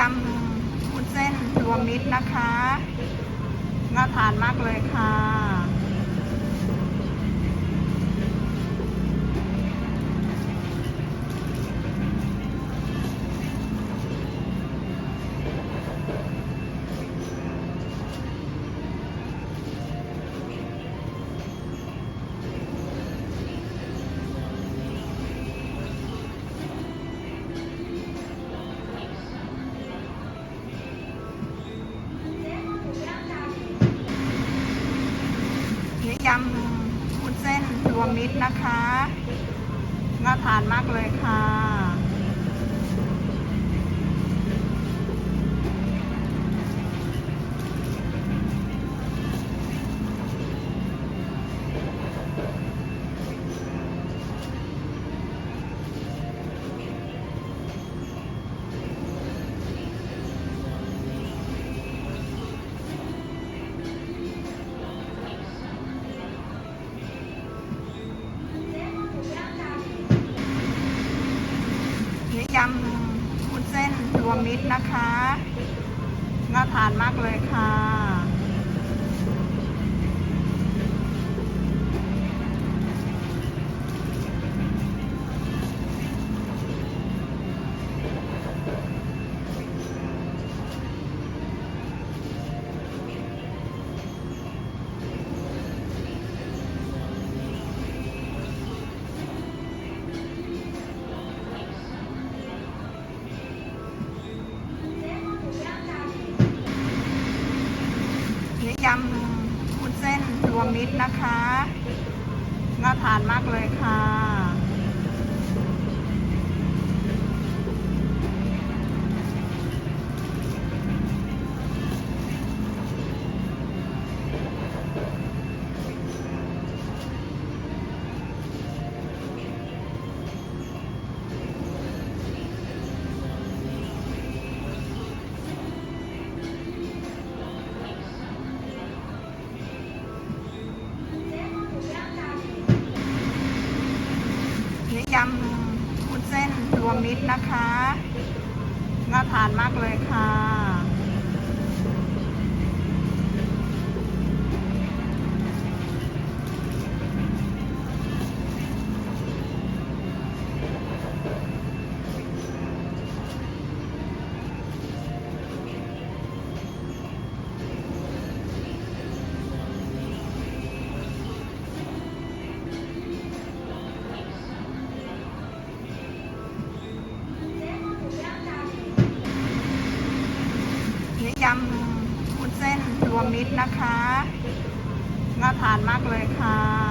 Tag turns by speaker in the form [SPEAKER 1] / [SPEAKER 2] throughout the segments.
[SPEAKER 1] ยำวุ้นเส้นรวมมิตรนะคะ น่าทานมากเลยค่ะ ยำวุ้นเส้นรวมมิตรนะคะ น่าทานมากเลยค่ะ มิตรนะคะ น่าทานมากเลยค่ะ วมมิตรนะคะ น่าทานมากเลยค่ะ ยำวุ้นเส้นรวมมิตรนะคะ น่าทานมากเลยค่ะ มิตรนะคะ น่าทานมากเลยค่ะ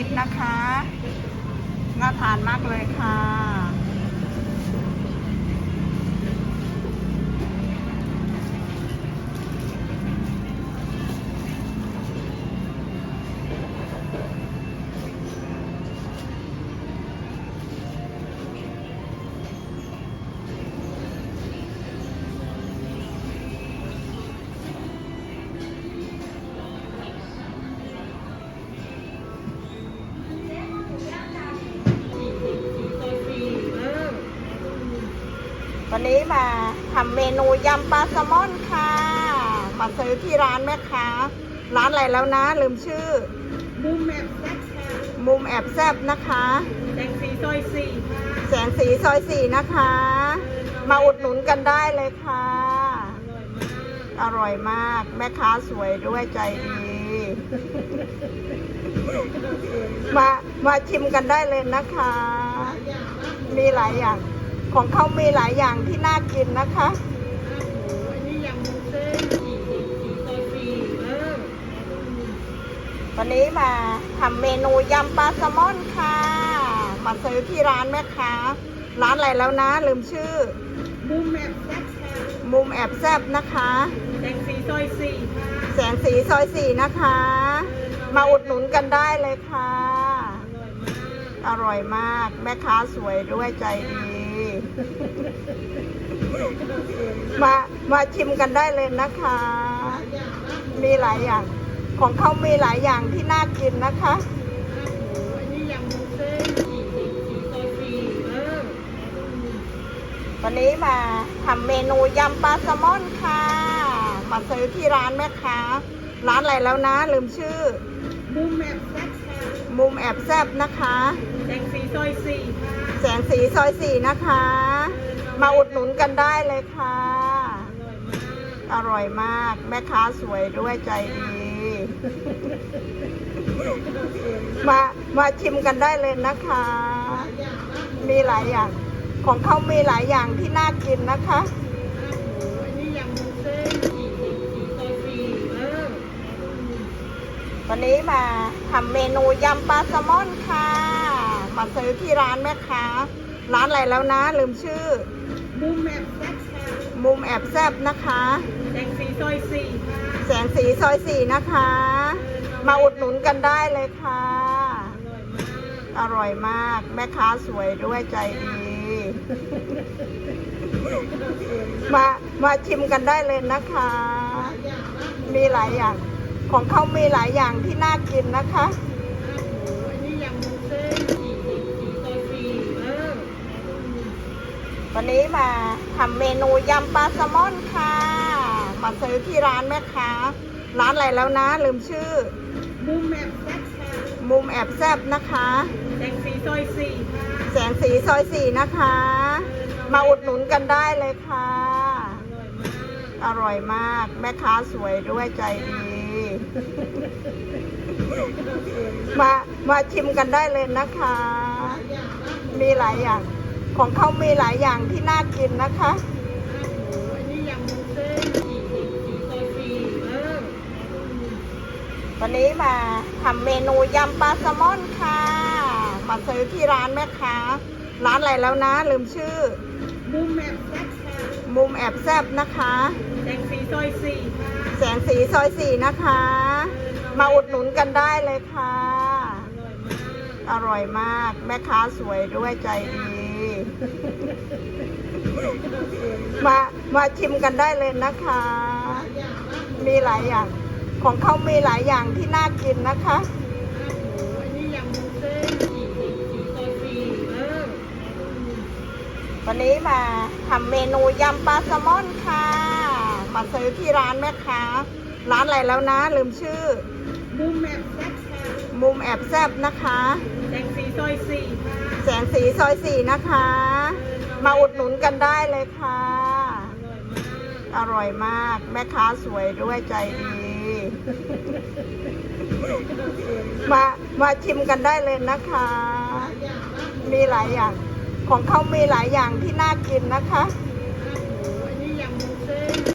[SPEAKER 1] ิตรนะคะ น่าทานมากเลยค่ะ วันนี้มาทำเมนูยำปลาแซลมอนค่ะ มาซื้อที่ร้านแม่ค้า ร้านอะไรแล้วนะ ลืมชื่อ
[SPEAKER 2] มุมแมปแซกค่ะ
[SPEAKER 1] มุมแอบแซบนะคะ
[SPEAKER 2] แสงสีซอยสี่ค่ะ
[SPEAKER 1] แสงสีซอยสี่นะคะ มาอุดหนุนกันได้เลยค่ะ
[SPEAKER 2] อร่อยมาก
[SPEAKER 1] อร่อยมากแม่ค้าสวยด้วยใจดี มามาชิมกันได้เลยนะคะ
[SPEAKER 2] อย่างมาก
[SPEAKER 1] มีหลายอย่าง ของเขามีหลายอย่างที่น่ากินนะคะ
[SPEAKER 2] โอ้โหอันนี้ยำมุนเส้นสีสีซอยสี่เออ
[SPEAKER 1] วันนี้มาทำเมนูยำปลาแซลมอนค่ะมาซื้อที่ร้านแม่ค้าร้านอะไรแล้วนะ ลืมชื่อ
[SPEAKER 2] บูมแมปแซ่บค่ะ
[SPEAKER 1] มุมแอบแซบนะคะ
[SPEAKER 2] แสงสีซอยสี่ค่ะ
[SPEAKER 1] แสงสีซอยสี่นะคะ มาอุดหนุนกันได้เลยค่ะ
[SPEAKER 2] อร่อยมาก
[SPEAKER 1] อร่อยมากแม่ค้าสวยด้วยใจดี มามาชิมกันได้เลยนะคะ มีหลายอย่าง ของเขามีหลายอย่างที่น่ากินนะคะวันนี้มาทำเมนูยำปลาแซลมอนค่ะ มาซื้อที่ร้านแม่ค้า ร้านอะไรแล้วนะ ลืมชื่อ
[SPEAKER 2] บูมแมปแซ บค่ะ
[SPEAKER 1] มุมแอบแซบนะคะ
[SPEAKER 2] แสงสีซอยสี่ค่ะ
[SPEAKER 1] แสงสีซอยสี่นะคะ มาอุดหนุนกันได้เลยค่ะ
[SPEAKER 2] อร่อยมาก
[SPEAKER 1] อร่อยมาก แม่ค้าสวยด้วยใจดี มามาชิมกันได้เลยนะคะ มีหลายอย่าง ของเขามีหลายอย่างที่น่ากินนะคะ วันนี้มาทำเมนูยำปลาแซลมอนค่ะ มาซื้อที่ร้านแม่ค้า ร้านอะไรแล้วนะ ลืมชื่อ
[SPEAKER 2] บูมแมปแซ่บค่ะ
[SPEAKER 1] มุมแอบแซบนะคะ
[SPEAKER 2] แสงสีซอยสี่ค่ะ
[SPEAKER 1] แสงสีซอยสี่นะคะ มาอุดหนุนกันได้เลยค่ะ
[SPEAKER 2] อร่อยมาก
[SPEAKER 1] อร่อยมาก แม่ค้าสวยด้วยใจดี มามาชิมกันได้เลยนะคะ มีหลายอย่าง ของเขามีหลายอย่างที่น่ากินนะคะ
[SPEAKER 2] โอ้อันนี้ยำบุฟเฟ่ต์สีสีซอยสี่เออ
[SPEAKER 1] วันนี้มาทำเมนูยำปลาแซลมอนค่ะมาซื้อที่ร้านแม่ค้าร้านอะไรแล้วนะ ลืมชื่อ
[SPEAKER 2] บูมแมปแซ่บค่ะ
[SPEAKER 1] มุมแอบแซบนะคะ
[SPEAKER 2] แสงสีซอยสี่ค่ะ
[SPEAKER 1] แสงสีซอยสี่นะคะ มาอุดหนุนกันได้เลยค่ะ
[SPEAKER 2] อร่อยมาก
[SPEAKER 1] อร่อยมากแม่ค้าสวยด้วยใจดี มามาชิมกันได้เลยนะคะ มีหลายอย่าง ของเขามีหลายอย่างที่น่ากินนะคะวันนี้มาทำเมนูยำปลาแซลมอนค่ะ มาซื้อที่ร้านแม่ค้า ร้านอะไรแล้วนะ ลืมชื่อ
[SPEAKER 2] บูมแมปแซ่
[SPEAKER 1] มุมแอบแซบนะคะ
[SPEAKER 2] แสงสีซอยสี่ค่ะ
[SPEAKER 1] แสงสีซอยสี่นะคะ มาอุดหนุนกันได้เลยค่ะ
[SPEAKER 2] อร่อยมาก
[SPEAKER 1] อร่อยมาก แม่ค้าสวยด้วยใจดี มามาชิมกันได้เลยนะคะ มีหลายอย่าง ของเขามีหลายอย่างที่น่ากินนะคะ วันนี้มาทำเมนูยำปลาแซลมอนค่ะมาซื้อที่ร้านแม่ค้าร้านอะไรแล้วนะ ลืมชื่อ
[SPEAKER 2] บูมแมปแซ่บค่ะ
[SPEAKER 1] มุมแอบแซบนะคะ
[SPEAKER 2] แสงสีซอยสี่ค่ะ
[SPEAKER 1] แสงสีซอยสี่นะคะ มาอุดหนุนกันได้เลยค่ะ
[SPEAKER 2] อร่อยมาก
[SPEAKER 1] อร่อยมากแม่ค้าสวยด้วยใจดี มามาชิมกันได้เลยนะคะ มีหลายอย่าง ของเขามีหลายอย่างที่น่ากินนะคะ